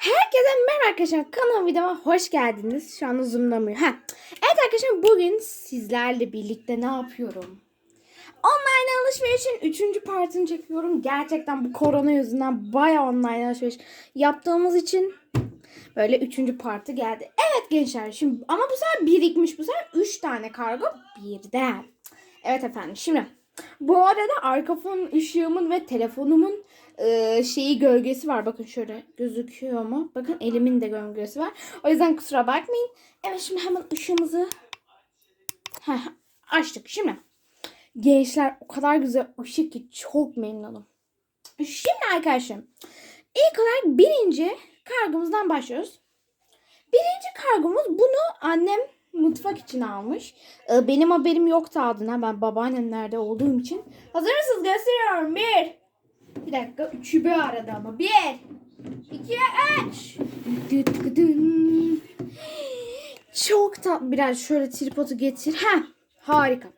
Herkese merhaba arkadaşlar. Kanalıma videoma hoş geldiniz. Şu an zoomlamıyor. Ha. Evet arkadaşlar bugün sizlerle birlikte ne yapıyorum? Online alışverişin 3. partını çekiyorum. Gerçekten bu korona yüzünden bayağı online alışveriş yaptığımız için böyle 3. partı geldi. Evet gençler şimdi ama bu sefer birikmiş. Bu sefer 3 tane kargo birden. Evet efendim şimdi bu arada arka fon ışığımın ve telefonumun e, şeyi gölgesi var. Bakın şöyle gözüküyor mu? Bakın elimin de gölgesi var. O yüzden kusura bakmayın. Evet şimdi hemen ışığımızı Heh, açtık. Şimdi gençler o kadar güzel ışık ki çok memnunum. Şimdi arkadaşlar ilk olarak birinci kargomuzdan başlıyoruz. Birinci kargomuz bunu annem mutfak için almış. Ee, Benim haberim yoktu adına. Ben babaannemlerde olduğum için. Hazır mısınız? Gösteriyorum. Bir. Bir dakika. Üçü bir arada ama. Bir. iki, üç. Çok tatlı. Biraz şöyle tripodu getir. Ha, harika.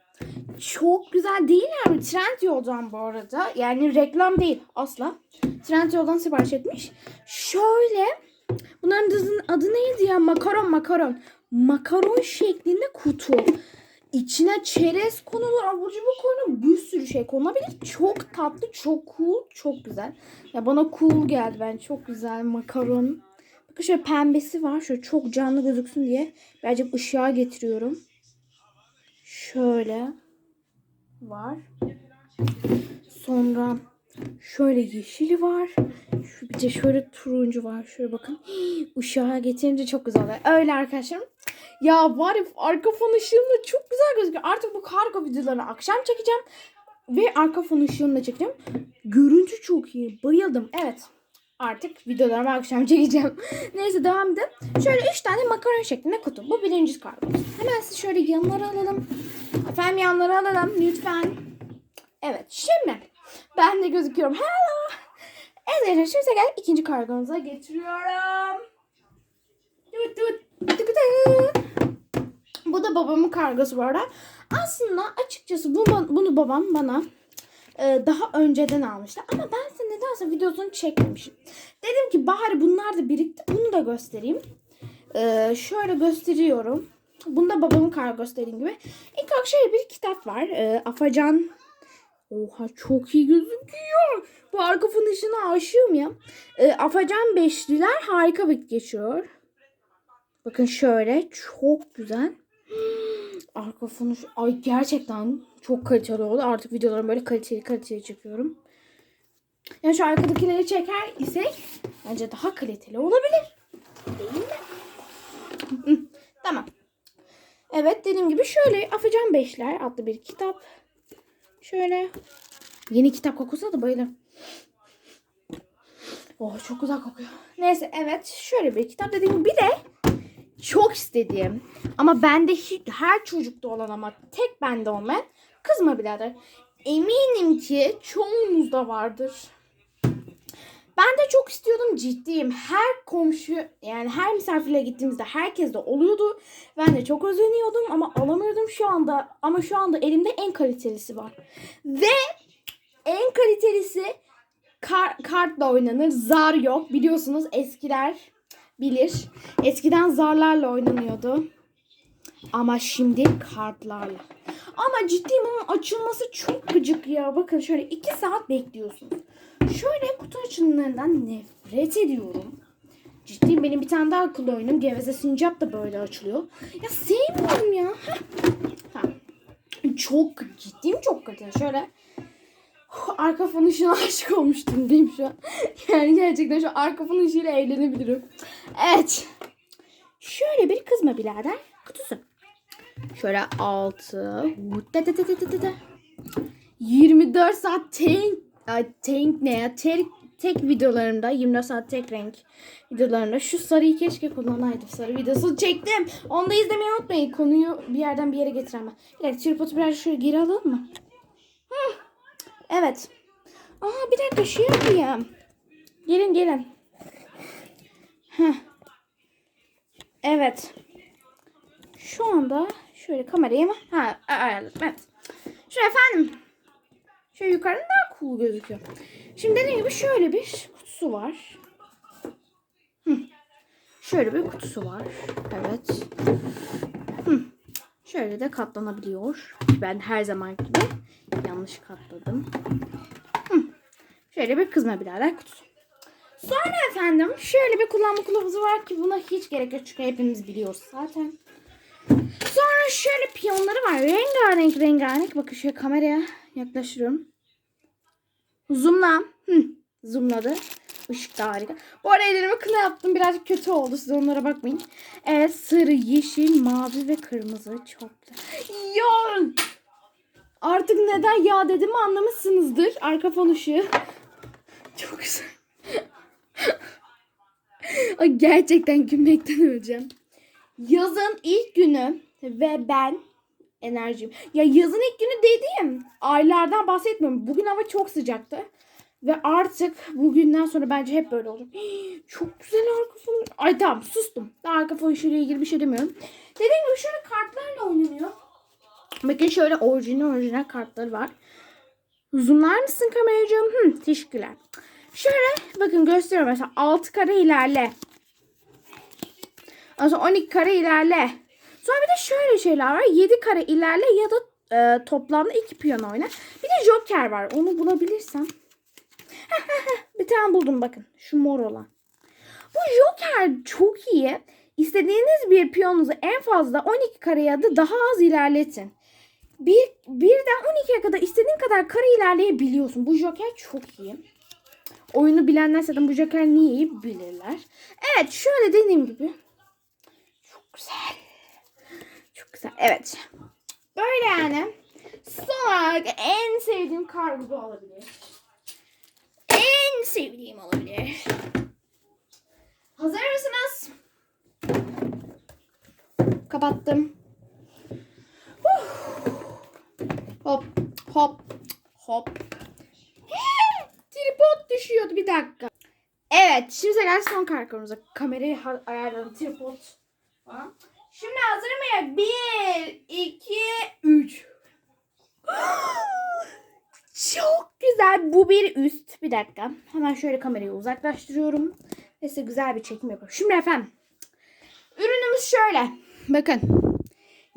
Çok güzel değiller mi? Trendyol'dan bu arada. Yani reklam değil asla. Trendyol'dan sipariş etmiş. Şöyle bunların adı, adı neydi ya? Makaron makaron. Makaron şeklinde kutu. İçine çerez konulur, abur cubur konulur, bir sürü şey konulabilir. Çok tatlı, çok cool, çok güzel. Ya bana cool geldi ben. Çok güzel makaron. Bakın şöyle pembesi var. Şöyle çok canlı gözüksün diye birazcık ışığa getiriyorum. Şöyle var. Sonra şöyle yeşili var. Şu bir de şöyle turuncu var. Şöyle bakın. Hii, Işığa getirince çok güzel. Öyle arkadaşlarım. Ya var ya arka fon ışığımda çok güzel gözüküyor. Artık bu kargo videolarını akşam çekeceğim. Ve arka fon ışığını da çekeceğim. Görüntü çok iyi. Bayıldım. Evet. Artık videolarımı akşam çekeceğim. Neyse devam edelim. Şöyle 3 tane makaron şeklinde kutu. Bu birinci kargomuz. Hemen size şöyle yanları alalım. Efendim yanları alalım lütfen. Evet şimdi ben de gözüküyorum. Hello. Evet arkadaşlar gel ikinci kargomuza getiriyorum. Tut tut, tut tut. Bu da babamın kargosu bu arada. Aslında açıkçası bu, bunu babam bana e, daha önceden almıştı. Ama ben size nedense videosunu çekmemişim. Dedim ki bari bunlar da birikti. Bunu da göstereyim. E, şöyle gösteriyorum. Bunda babamın kargosu dediğim gibi. İlk olarak şöyle bir kitap var. E, Afacan Oha çok iyi gözüküyor. Bu arka fon ışığına aşığım ya. E, Afacan Beşliler harika vakit geçiyor. Bakın şöyle çok güzel. Arka fonu ay gerçekten çok kaliteli oldu. Artık videolarımı böyle kaliteli kaliteli çekiyorum. Yani şu arkadakileri çeker isek bence daha kaliteli olabilir. Değil mi? Tamam. Evet dediğim gibi şöyle Afacan Beşler adlı bir kitap. Şöyle yeni kitap kokusuna da bayılırım. Oh çok güzel kokuyor. Neyse evet şöyle bir kitap dediğim bir de çok istediğim ama bende hiç, her çocukta olan ama tek bende olmayan kızma birader. Eminim ki çoğunuzda vardır. Ben de çok istiyordum ciddiyim. Her komşu yani her misafirle gittiğimizde herkes de oluyordu. Ben de çok özeniyordum ama alamıyordum şu anda. Ama şu anda elimde en kalitelisi var. Ve en kalitelisi kar- kartla oynanır. Zar yok. Biliyorsunuz eskiler bilir. Eskiden zarlarla oynanıyordu. Ama şimdi kartlarla. Ama ciddiyim onun açılması çok gıcık ya. Bakın şöyle iki saat bekliyorsunuz. Şöyle kutu açılımlarından nefret ediyorum. Ciddiyim benim bir tane daha akıllı oyunum. Geveze Sincap da böyle açılıyor. Ya sevmiyorum ya. Ha. Çok ciddiyim çok kötü. Şöyle arka fon ışığına aşık olmuştum diyeyim şu an. Yani gerçekten şu arka fon ışığıyla eğlenebilirim. Evet. Şöyle bir kızma birader kutusu. Şöyle altı. 24 saat tank, ay, tank ne ya? Tek, tek videolarımda 24 saat tek renk videolarımda şu sarıyı keşke kullanaydım. Sarı videosu çektim. Onu da izlemeyi unutmayın. Konuyu bir yerden bir yere getiren ben. Bir dakika biraz şöyle geri alalım mı? Hı. Evet. Aa bir dakika şey yapayım. Gelin gelin. Heh. Evet. Şu anda şöyle kamerayı mı? Ha ayarladım. Evet. Şu efendim. Şöyle yukarıdan daha cool gözüküyor. Şimdi dediğim gibi şöyle bir kutusu var. Hı. Şöyle bir kutusu var. Evet. Şöyle de katlanabiliyor. Ben her zaman gibi yanlış katladım. Hı. Şöyle bir kızma birader kutusu. Sonra efendim şöyle bir kullanma kılavuzu var ki buna hiç gerek yok çünkü hepimiz biliyoruz zaten. Sonra şöyle piyonları var. Rengarenk rengarenk. Bakın şöyle kameraya yaklaştırıyorum. Zoomla. Hı, zoomladı. Işık da harika. Bu arada ellerime kına yaptım. Birazcık kötü oldu. Siz onlara bakmayın. Evet sarı, yeşil, mavi ve kırmızı. Çok güzel. Ya! Artık neden ya dediğimi anlamışsınızdır. Arka fon ışığı. Çok güzel. Gerçekten gülmekten öleceğim. Yazın ilk günü ve ben enerjim. Ya yazın ilk günü dediğim aylardan bahsetmiyorum. Bugün hava çok sıcaktı. Ve artık bugünden sonra bence hep böyle olacak. Çok güzel arka fon. Ay tamam sustum. Arka fon işiyle ilgili bir şey demiyorum. Dediğim gibi şöyle kartlarla oynanıyor. Bakın şöyle orijinal orijinal kartları var. Zoomlar mısın kameracığım? Hı, teşekkürler. Şöyle bakın gösteriyorum mesela 6 kare ilerle. Ondan sonra 12 kare ilerle. Sonra bir de şöyle şeyler var. 7 kare ilerle ya da e, toplamda 2 piyano oyna. Bir de joker var. Onu bulabilirsem. bir tane buldum bakın. Şu mor olan. Bu joker çok iyi. İstediğiniz bir piyonunuzu en fazla 12 kare ya da daha az ilerletin. Bir, birden 12'ye kadar istediğin kadar kare ilerleyebiliyorsun. Bu joker çok iyi. Oyunu bilenler zaten bu joker niye iyi bilirler. Evet şöyle dediğim gibi. Çok güzel. Çok güzel. Evet. Böyle yani. Son olarak en sevdiğim kargo bu olabilir. Sevdiğim olabilir. Hazır mısınız? Kapattım. Huh. Hop hop hop. Tripod düşüyordu bir dakika. Evet şimdi gel son kargomuza. Kamerayı ayarladım. Tripod. Şimdi hazır mıyız? Bir, iki, üç. Çok güzel. Bu bir üst. Bir dakika. Hemen şöyle kamerayı uzaklaştırıyorum. Ve güzel bir çekim yapıyorum. Şimdi efendim. Ürünümüz şöyle. Bakın.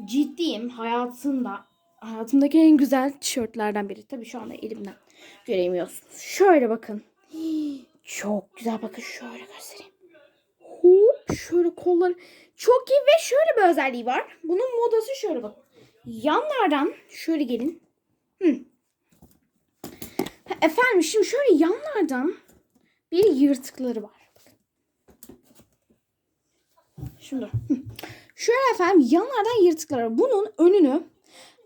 Ciddiyim. Hayatımda hayatımdaki en güzel tişörtlerden biri. Tabii şu anda elimden göremiyorsunuz. Şöyle bakın. Çok güzel. Bakın şöyle göstereyim. Hop şöyle kolları. Çok iyi ve şöyle bir özelliği var. Bunun modası şöyle bak. Yanlardan şöyle gelin. Hı. Efendim şimdi şöyle yanlardan bir yırtıkları var. Şimdi. Şöyle efendim yanlardan yırtıkları var. Bunun önünü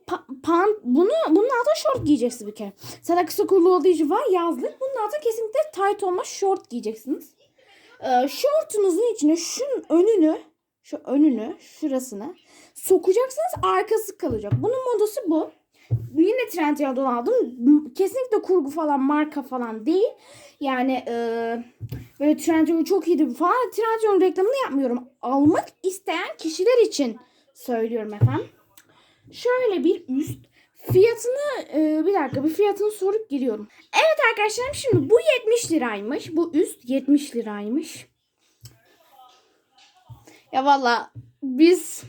pa- pan, bunu bunun altına şort giyeceksin bir kere. Sana kısa kollu olduğu için var yazlık. Bunun altına kesinlikle tight olmaz şort giyeceksiniz. Ee, şortunuzun içine şunun önünü şu önünü şurasına sokacaksınız arkası kalacak. Bunun modası bu. Yine Trendyol'dan aldım. Kesinlikle kurgu falan marka falan değil. Yani e, böyle Trendyol çok iyidir falan. Trendyol'un reklamını yapmıyorum. Almak isteyen kişiler için söylüyorum efendim. Şöyle bir üst fiyatını e, bir dakika bir fiyatını sorup geliyorum. Evet arkadaşlarım şimdi bu 70 liraymış. Bu üst 70 liraymış. Ya valla biz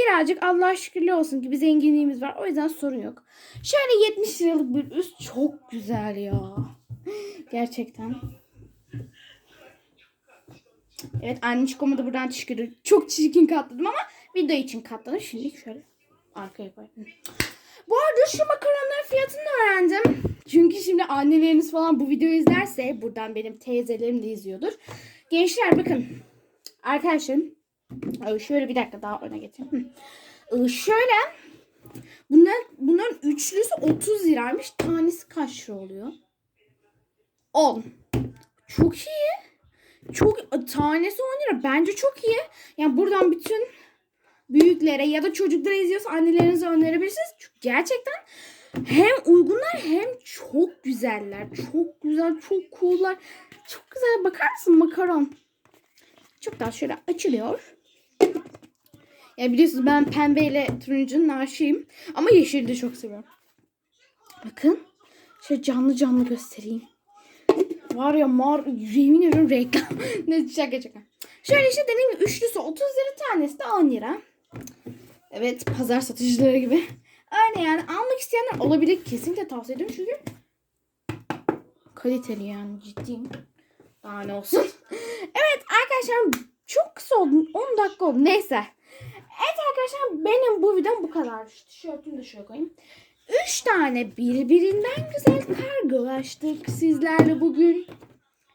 birazcık Allah şükürler olsun ki bir zenginliğimiz var. O yüzden sorun yok. Şöyle 70 liralık bir üst çok güzel ya. Gerçekten. Evet anneciğime da buradan ederim. Çok çirkin katladım ama video için katladım. Şimdi şöyle arkaya koyayım. Bu arada şu makaronların fiyatını öğrendim. Çünkü şimdi anneleriniz falan bu videoyu izlerse buradan benim teyzelerim de izliyordur. Gençler bakın. Arkadaşlarım şöyle bir dakika daha öne getireyim. Ee, Şöyle bunların, bunların üçlüsü 30 liraymış. Tanesi kaç lira oluyor? 10. Çok iyi. Çok tanesi 10 lira. Bence çok iyi. Yani buradan bütün büyüklere ya da çocuklara izliyorsa annelerinize önerebilirsiniz. Çünkü gerçekten hem uygunlar hem çok güzeller. Çok güzel, çok cool'lar. Çok güzel. Bakar mısın makaron? Çok daha şöyle açılıyor. Ya biliyorsunuz ben pembeyle turuncunun aşığıyım. Ama yeşili de çok seviyorum. Bakın. Şöyle canlı canlı göstereyim. Var ya mar yemin ediyorum reklam. ne şaka şaka. Şöyle işte dediğim gibi üçlüsü 30 lira tanesi de 10 lira. Evet pazar satıcıları gibi. Öyle yani almak isteyenler olabilir. Kesinlikle tavsiye ederim çünkü kaliteli yani ciddiyim. Daha ne olsun. evet arkadaşlar çok kısa oldu. 10 dakika oldu. Neyse. Evet arkadaşlar benim bu videom bu kadar. Şu tişörtümü de şöyle koyayım. 3 tane birbirinden güzel kargolaştık sizlerle bugün.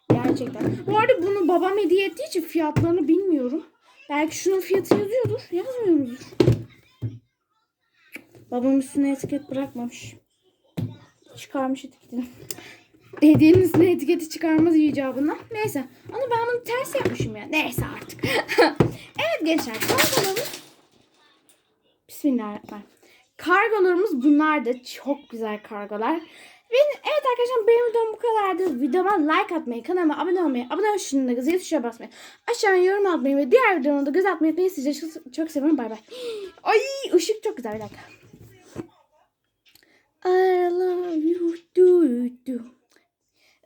Gerçekten. Bu arada bunu babam hediye ettiği için fiyatlarını bilmiyorum. Belki şunun fiyatı yazıyordur. Yazmıyordur. Babam üstüne etiket bırakmamış. Çıkarmış etiketini. Hediyenin üstüne etiketi çıkarmaz icabına. Neyse. Ama ben bunu ters yapmışım ya. Neyse artık. evet gençler. Kargolarımız. Bismillahirrahmanirrahim. Kargolarımız bunlar da çok güzel kargolar. Benim, evet arkadaşlar benim videom bu kadardı. Videoma like atmayı, kanalıma abone olmayı, abone ol şunun da zil tuşuna basmayı, aşağıya yorum atmayı ve diğer videolarımda göz atmayı unutmayın. Sizleri çok, çok seviyorum. Bay bay. Ay ışık çok güzel bir dakika. I love you do do.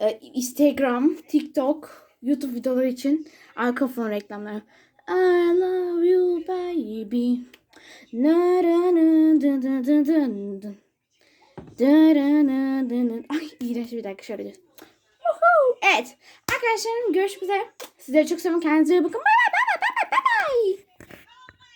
Ee, Instagram, TikTok, YouTube videoları için arka fon reklamları. I love you baby. Ay iğrenç bir dakika şöyle. Evet. Arkadaşlarım görüşmek üzere. Sizleri çok seviyorum. Kendinize iyi bakın. Bye bye.